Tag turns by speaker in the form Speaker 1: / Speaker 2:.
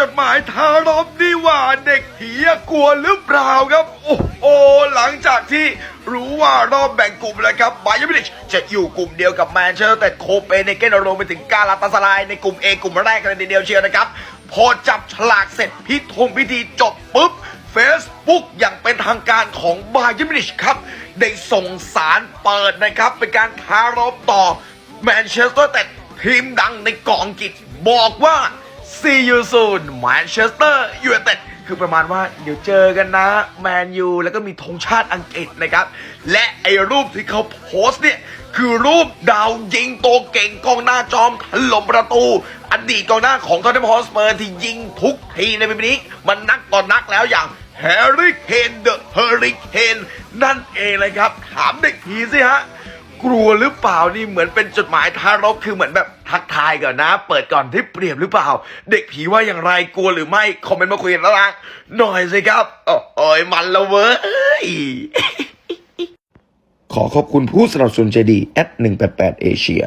Speaker 1: จดหมายทารกนี่หว่าเด็กผีกลัวหรือเปล่าครับ โอ้โหหลังจากที่รู้ว่ารอบแบ่งกลุ่มแล้วครับบาเยอร์มินิชจะอยู่กลุ่มเดียวกับแมนเชสเตอร์แต่โคเปนเฮเกนรวมไปถึงกาลาตาสลายในกลุ่ม A กลุ่มแรกกันเลยทีเดียวเชียวนะครับ พอจับฉลากเสร็จพิธงพิธีจบปุ๊บ Facebook อย่างเป็นทางการของบาเยอร์มินิชครับ ได้ส่งสารเปิดนะครับ เป็นการคารบต่อแมนเชสเตอร์แต่ทีมดังในกองกิจบอกว่า See you soon Manchester United คือประมาณว่าเดี๋ยวเจอกันนะแมนยูแล้วก็มีธงชาติอังกฤษนะครับ และไอ้รูปที่เขาโพสต์เนี่ย คือรูปดาวยิงตัวเก่งกองหน้าจอมถล่มประตู อดีตกองหน้าของทอตเทนฮอสเปอร์ที่ยิงทุกทีในปีนี้ มันนักต่อนนักแล้วอย่างแฮร์รี่เคนเดอะเฮอริเคนนั่นเองเลยครับ ถามเด็กผีสิฮะ กลัวหรือเปล่านี่เหมือนเป็นจดหมายทารกคือเหมือนแบบทักทายก่อนนะ เปิดก่อนที่เปรียบหรือเปล่า เด็กผีว่าอย่างไรกลัวหรือไม่คอมเมนต์มาคุยกันแล้วละหน่อยสิครับโอ้ยมันละเว้ย
Speaker 2: ขอขอบคุณผู้สนับสนุนใจดีแอด188 Asia